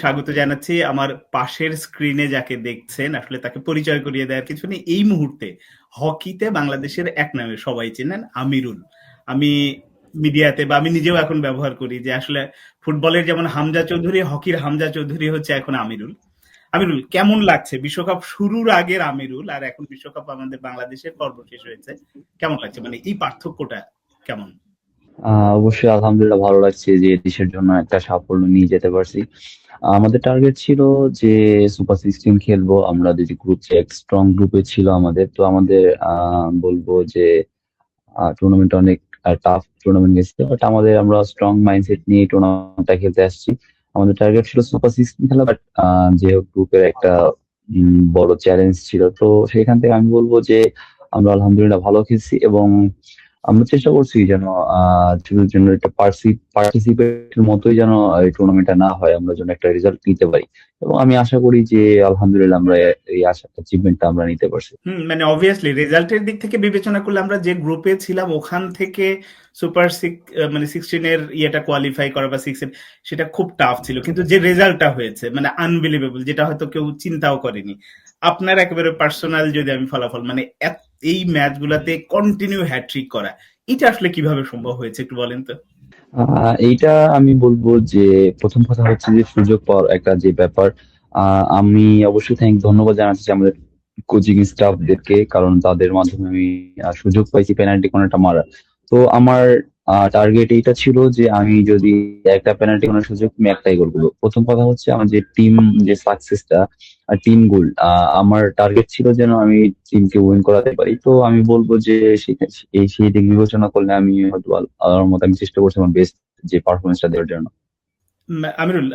স্বাগত জানাচ্ছি আমার পাশের স্ক্রিনে যাকে দেখছেন, আসলে তাকে পরিচয় করিয়ে দেওয়ার কিছু নেই। এই মুহূর্তে হকিতে বাংলাদেশের এক নামে সবাই চেনেন আমিরুল। আমি মিডিয়াতে বা আমি নিজেও এখন ব্যবহার করি যে আসলে ফুটবলের যেমন হামজা চৌধুরী, হকির হামজা চৌধুরী হচ্ছে এখন আমিরুল। আমিরুল, কেমন লাগছে? বিশ্বকাপ শুরুর আগের আমিরুল আর এখন বিশ্বকাপ আমাদের বাংলাদেশের পর্ব শেষ হয়েছে, কেমন লাগছে? মানে এই পার্থক্যটা কেমন? অবশ্যই আলহামদুলিল্লাহ ভালো লাগছে যে দেশের জন্য একটা সাফল্য নিয়ে যেতে পারছি। আমাদের টার্গেট ছিল যে সুপার সিক্সটিন খেলব, আমরা যদি গ্রুপ এক স্ট্রং গ্রুপে ছিল আমাদের। তো আমাদের বলব যে টুর্নামেন্ট অনেক টাফ টুর্নামেন্ট গেছে বাট আমাদের আমরা স্ট্রং মাইন্ডসেট নিয়ে টুর্নামেন্টটা খেলতে আসছি। আমাদের টার্গেট ছিল সুপার সিক্সটিন খেলা বাট যেহেতু গ্রুপের একটা বড় চ্যালেঞ্জ ছিল। তো সেখান থেকে আমি বলব যে, আমরা আলহামদুলিল্লাহ ভালো খেলছি এবং আমরা চেষ্টা করছি যেন যেন পার্টিসিপেটের মতোই যেন এই টুর্নামেন্টটা না হয়, আমরা যেন একটা রেজাল্ট নিতে পারি। এবং আমি আশা করি যে, আলহামদুলিল্লাহ আমরা এই আশা অ্যাচিভমেন্টটা আমরা নিতে পারছি। মানে অবভিয়াসলি রেজাল্টের দিক থেকে বিবেচনা করলে আমরা যে গ্রুপে ছিলাম, ওখান থেকে সুপার সিক্স মানে সিক্সটিনের ইয়েটা কোয়ালিফাই করা বা সিক্স সেটা খুব টাফ ছিল। কিন্তু যে রেজাল্টটা হয়েছে মানে আনবিলিভেবল যেটা হয়তো কেউ চিন্তাও করেনি। আপনার একেবারে পার্সোনাল যদি আমি ফলাফল মানে এই ম্যাচগুলোতে কন্টিনিউ হ্যাট্রিক করা, এটা আসলে কীভাবে সম্ভব হয়েছে একটু বলেন তো? এইটা আমি বলব যে প্রথম কথা হচ্ছে যে সুযোগ পাওয়ার একটা যে ব্যাপার। আমি অবশ্যই থ্যাংক ধন্যবাদ জানাচ্ছি আমাদের কোচিং স্টাফদেরকে কারণ তাদের মাধ্যমে আমি সুযোগ পাইছি পেনাল্টি কোনটা মারার। তো আমার টার্গেট এইটা ছিল যে আমি যদি একটা পেনাল্টি কোনার সুযোগ, আমি একটাই গোল করব। প্রথম কথা হচ্ছে আমার যে টিম যে সাকসেসটা টিম গোল আমার টার্গেট ছিল যেন আমি টিমকে উইন করাতে পারি। তো আমি বলব যে এই সেই দিক বিবেচনা করলে আমি হয়তো আল্লাহর মতো আমি চেষ্টা করছি আমার বেস্ট যে পারফরমেন্সটা দেওয়ার জন্য। আমিরুল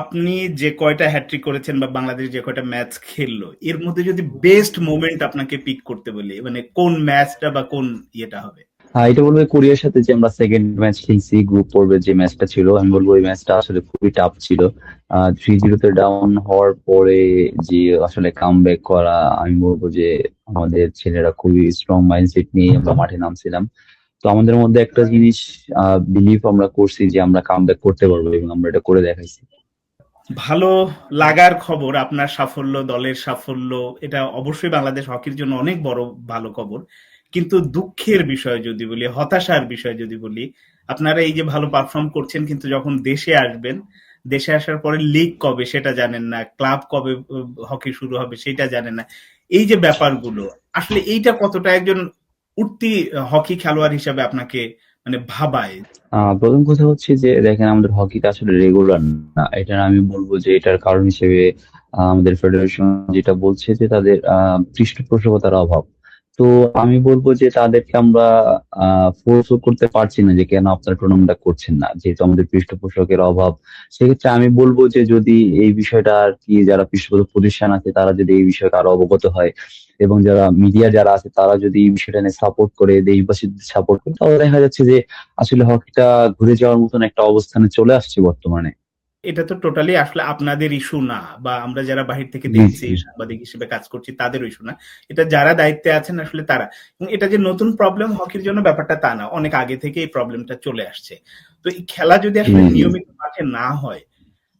আপনি যে কয়টা হ্যাট্রিক করেছেন বা বাংলাদেশ যে কয়টা ম্যাচ খেললো, এর মধ্যে যদি বেস্ট মোমেন্ট আপনাকে পিক করতে বলি মানে কোন ম্যাচটা বা কোন ইয়েটা হবে? এটা বলব কোরিয়ার সাথে যে আমরা সেকেন্ড ম্যাচ খেলছি গ্রুপ পর্বে যে ম্যাচটা ছিল, আমি বলব ওই ম্যাচটা আসলে খুবই টাফ ছিল। থ্রি জিরোতে ডাউন হওয়ার পরে যে আসলে কাম করা, আমি বলব যে আমাদের ছেলেরা খুবই স্ট্রং মাইন্ডসেট নিয়ে আমরা মাঠে নামছিলাম। তো আমাদের মধ্যে একটা জিনিস বিলিভ আমরা করছি যে আমরা কাম করতে পারব এবং আমরা এটা করে দেখাইছি। ভালো লাগার খবর, আপনার সাফল্য, দলের সাফল্য, এটা অবশ্যই বাংলাদেশ হকির জন্য অনেক বড় ভালো খবর। কিন্তু দুঃখের বিষয় যদি বলি, হতাশার বিষয় যদি বলি, আপনারা এই যে ভালো পারফর্ম করছেন, কিন্তু যখন দেশে আসবেন, দেশে আসার পরে লিগ কবে সেটা জানেন না ক্লাব কবে হকি শুরু হবে সেটা জানেন না। এই যে ব্যাপারগুলো, আসলে এইটা কতটা একজন উঠতি হকি খেলোয়াড় হিসাবে আপনাকে মানে ভাবায়? প্রথম কথা হচ্ছে যে, দেখেন আমাদের হকিটা আসলে রেগুলার না। এটা আমি বলব যে, এটার কারণ হিসেবে আমাদের ফেডারেশন যেটা বলছে যে, তাদের পৃষ্ঠপোষকতার অভাব। তো আমি বলব যে তাদেরকে আমরা ফোর্সও করতে পারছি না যে কেন আপনারা টুর্নামেন্টটা করছেন না। যেহেতু আমাদের পৃষ্ঠপোষকের অভাব, সেক্ষেত্রে আমি বলব যে যদি এই বিষয়টা আর কি যারা পৃষ্ঠপোষক প্রতিষ্ঠান আছে, তারা যদি এই বিষয়ে আরও অবগত হয় এবং যারা মিডিয়া যারা আছে, তারা যদি এই বিষয়টা নিয়ে সাপোর্ট করে দেশবাসী সাপোর্ট করে, তাহলে দেখা যাচ্ছে যে আসলে হকিটা ঘুরে যাওয়ার মতন একটা অবস্থানে চলে আসছে বর্তমানে। এটা তো টোটালি আসলে আপনাদের ইস্যু না বা আমরা যারা বাহির থেকে দেখছি সাংবাদিক হিসেবে কাজ করছি তাদের ইস্যু না। এটা যারা দায়িত্বে আছেন আসলে তারা। এটা যে নতুন প্রবলেম হকির জন্য ব্যাপারটা তা না অনেক আগে থেকে এই প্রবলেমটা চলে আসছে। তো এই খেলা যদি আসলে নিয়মিত মাঠে না হয়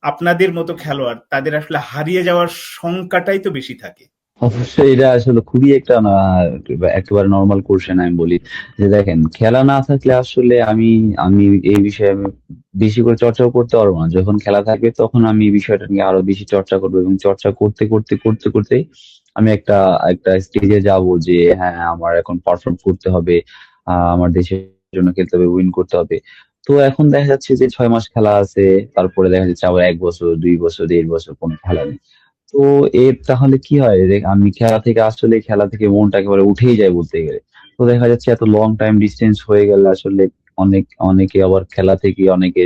আপনাদের মতো খেলোয়াড় তাদের আসলে হারিয়ে যাওয়ার সংখ্যাটাই তো বেশি থাকে। অবশ্যই এটা আসলে খুবই একটা একেবারে নর্মাল কোশ্চেন আমি বলি। যে দেখেন খেলা না থাকলে আসলে আমি আমি এই বিষয়ে আমি বেশি করে চর্চাও করতে পারব না। যখন খেলা থাকবে তখন আমি এই বিষয়টা নিয়ে আরও বেশি চর্চা করব এবং চর্চা করতে করতে করতে করতে আমি একটা একটা স্টেজে যাব যে হ্যাঁ আমার এখন পারফর্ম করতে হবে আমার দেশের জন্য খেলতে হবে উইন করতে হবে। তো এখন দেখা যাচ্ছে যে ছয় মাস খেলা আছে, তারপরে দেখা যাচ্ছে আবার এক বছর, দুই বছর, দেড় বছর কোনো খেলা নেই। তো এর তাহলে কি হয়? দেখ, আমি খেলা থেকে আসলে, খেলা থেকে মনটা একেবারে উঠেই যায় বলতে গেলে। তো দেখা যাচ্ছে এত লং টাইম ডিস্টেন্স হয়ে গেলে আসলে অনেক, অনেকে আবার খেলা থেকে অনেকে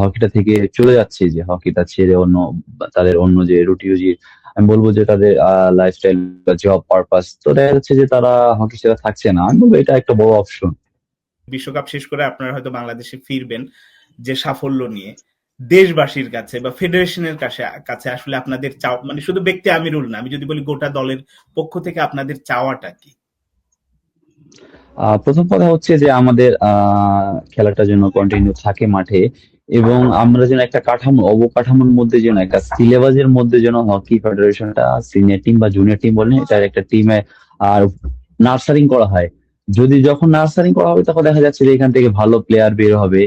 হকিটা থেকে চলে যাচ্ছে যে হকিটা ছেড়ে অন্য, তাদের অন্য যে রুটি রুজি, আমি বলব যে তাদের লাইফস্টাইল বা জব পারপাস তো দেখা যাচ্ছে যে তারা হকি ছেড়ে থাকছে না। আমি বলব এটা একটা বড় অপশন বিশ্বকাপ শেষ করে আপনারা হয়তো বাংলাদেশে ফিরবেন যে সাফল্য নিয়ে। দেশবাসীর কাছে বা ফেডারেশনের কাছে কাছে আসলে আপনাদের চাও মানে শুধু ব্যক্তি আমিরুল না, আমি যদি বলি গোটা দলের পক্ষ থেকে আপনাদের চাওয়াটা কি? প্রথম কথা হচ্ছে যে আমাদের খেলাটা যেন কন্টিনিউ থাকে মাঠে এবং আমরা যেন একটা কাঠামো, অবকাঠামোর মধ্যে যেন একটা সিলেবাসের মধ্যে যেন হকি ফেডারেশনটা সিনিয়র টিম বা জুনিয়র টিম বলেন, এটার একটা টিমে আর নার্সারিং করা হয়। যদি যখন নার্সারিং করা হবে, তখন দেখা যাচ্ছে যে এখান থেকে ভালো প্লেয়ার বের হবে।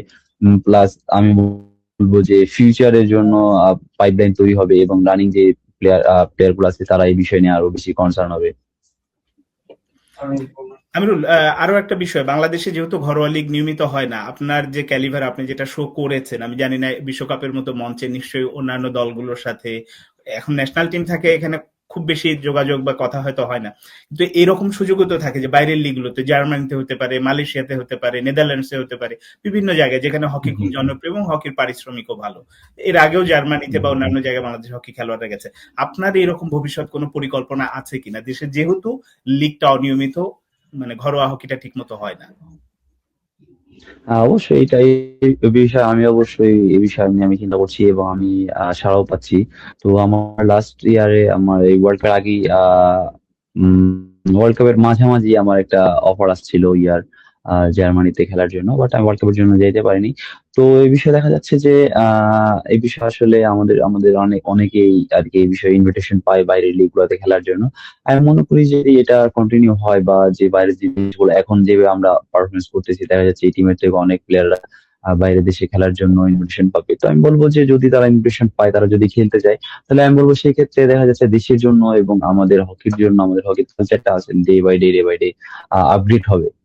প্লাস আমি বলব যে ফিউচারের জন্য পাইপলাইন তৈরি হবে এবং রানিং যে প্লেয়ার প্লেয়ারগুলো আছে, তারা এই বিষয় নিয়ে আরও বেশি কনসার্ন হবে। আমিরুল আরও একটা বিষয় বাংলাদেশে যেহেতু ঘরোয়া লীগ নিয়মিত হয় না আপনার যে ক্যালিভার আপনি যেটা শো করেছেন আমি জানি না বিশ্বকাপের মতো মঞ্চে নিশ্চয়ই অন্যান্য দলগুলোর সাথে এখন ন্যাশনাল টিম থাকে এখানে খুব বেশি যোগাযোগ বা কথা হয়তো হয় না কিন্তু এরকম সুযোগও তো থাকে যে বাইরের লিগগুলোতে জার্মানিতে হতে পারে মালয়েশিয়াতে হতে পারে নেদারল্যান্ডসে হতে পারে বিভিন্ন জায়গায় যেখানে হকি খুব জনপ্রিয় এবং হকির পারিশ্রমিকও ভালো। এর আগেও জার্মানিতে বা অন্যান্য জায়গায় বাংলাদেশ হকি খেলোয়াড়রা গেছে। আপনার এরকম ভবিষ্যৎ কোনো পরিকল্পনা আছে কিনা? দেশে যেহেতু লিগটা অনিয়মিত মানে ঘরোয়া হকিটা ঠিক মতো হয় না। অবশ্যই এটাই বিষয়ে আমি অবশ্যই এই বিষয়ে আমি চিন্তা করছি এবং আমি সাড়াও পাচ্ছি। তো আমার লাস্ট ইয়ারে আমার এই ওয়ার্ল্ড কাপ আগেই ওয়ার্ল্ড কাপের মাঝামাঝি আমার একটা অফার আসছিল ইয়ার জার্মানিতে খেলার জন্য বাট আমি ওয়ার্ল্ড কাপের জন্য যেতে পারিনি। তো এই বিষয়ে দেখা যাচ্ছে যে, আহ, এই বিষয়ে আসলে আমাদের আমাদের অনেক, অনেকেই আর কি এই বিষয়ে ইনভিটেশন পায় বাইরের লিগ গুলোতে খেলার জন্য। আমি মনে করি যে এটা কন্টিনিউ হয় বা যে বাইরের জিনিসগুলো এখন যেভাবে আমরা পারফরমেন্স করতেছি, দেখা যাচ্ছে এই টিমের থেকে অনেক প্লেয়াররা বাইরে দেশে খেলার জন্য ইনভিটেশন পাবে। তো আমি বলব যে যদি তারা ইনভিটেশন পায়, তারা যদি খেলতে যায়, তাহলে আমি বলব সেই ক্ষেত্রে দেখা যাচ্ছে দেশের জন্য এবং আমাদের হকির জন্য, আমাদের হকির কালচারটা আছে day by day day by day upgrade হবে।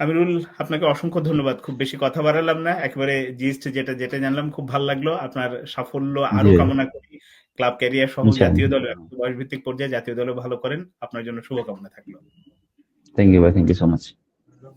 আমিরুল আপনাকে অসংখ্য ধন্যবাদ। খুব বেশি কথা বাড়ালাম না। একেবারে জিস্ট যেটা যেটা জানলাম খুব ভালো লাগল। আপনার সাফল্য আরও কামনা করি। ক্লাব ক্যারিয়ার সহ জাতীয় দলে বয়স ভিত্তিক পর্যায়ে জাতীয় দলে ভালো করেন। আপনার জন্য শুভকামনা থাকল। থ্যাংক ইউ ভাই থ্যাংক ইউ সো মাচ